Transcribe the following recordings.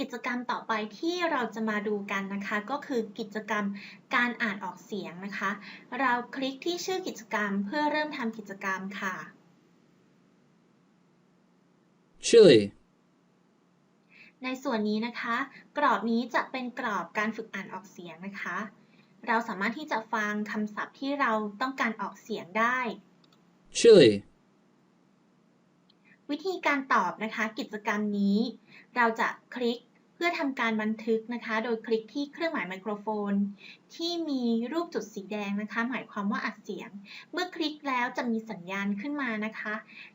กิจกรรมต่อไปที่เราจะมาดูกันนะคะ ก็คือกิจกรรมการอ่านออกเสียงนะคะ เราคลิกที่ชื่อกิจกรรมเพื่อเริ่มทำกิจกรรมค่ะ chili, ในส่วนนี้นะคะ กรอบนี้จะเป็นกรอบการฝึกอ่านออกเสียงนะคะ เราสามารถที่จะฟังคำศัพท์ที่เราต้องการออกเสียงได้ chili, วิธีการตอบนะคะ กิจกรรมนี้ เราจะคลิก เพื่อทำการบันทึกนะคะ โดยคลิกที่เครื่องหมายไมโครโฟน ที่มีรูปจุดสีแดงนะคะ หมายความว่าอัดเสียง เมื่อคลิกแล้วจะมีสัญญาณขึ้นมานะคะ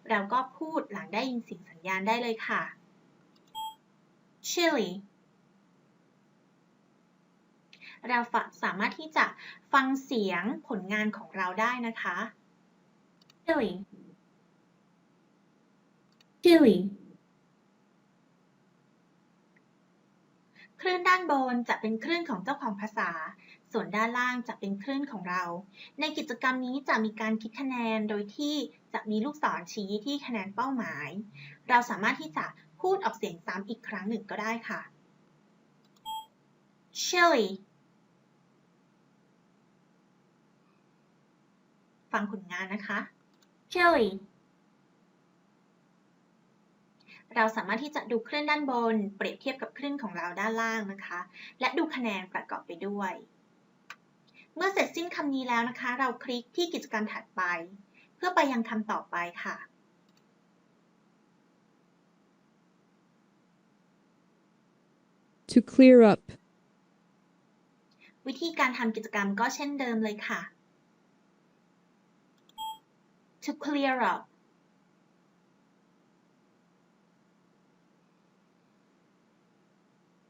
เราก็พูดหลังได้ยินเสียงสัญญาณได้เลยค่ะ chili เราฝสามารถที่จะฟังเสียงผลงานของเราได้นะคะ chili chili คลื่นด้านบนจะเป็นคลื่นของเจ้าของภาษา ส่วนด้านล่างจะเป็นคลื่นของเรา ในกิจกรรมนี้จะมีการคิดคะแนนโดยที่จะมีลูกศรชี้ที่คะแนนเป้าหมาย เราสามารถที่จะพูดออกเสียงซ้ำอีกครั้งหนึ่งก็ได้ค่ะ chili ฟังผลงานนะคะ chili เราสามารถที่จะดูคลื่นด้านบน เปรียบเทียบกับคลื่นของเราด้านล่างนะคะ และดูคะแนนประกอบไปด้วย เมื่อเสร็จสิ้นคำนี้แล้วนะคะ เราคลิกที่กิจกรรมถัดไป เพื่อไปยังคำต่อไปค่ะ To clear up. วิธีการทำกิจกรรมก็เช่นเดิมเลยค่ะ to clear up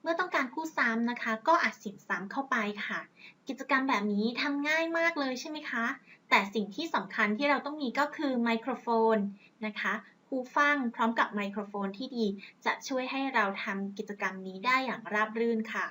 เมื่อต้องการคู่ซ้ำนะคะ ก็อัดเสียงซ้ำเข้าไปค่ะ กิจกรรมแบบนี้ทำง่ายมากเลยใช่ไหมคะ แต่สิ่งที่สำคัญที่เราต้องมีก็คือไมโครโฟนนะคะหูฟังพร้อมกับไมโครโฟนที่ดี จะช่วยให้เราทำกิจกรรมนี้ได้อย่างราบรื่นค่ะ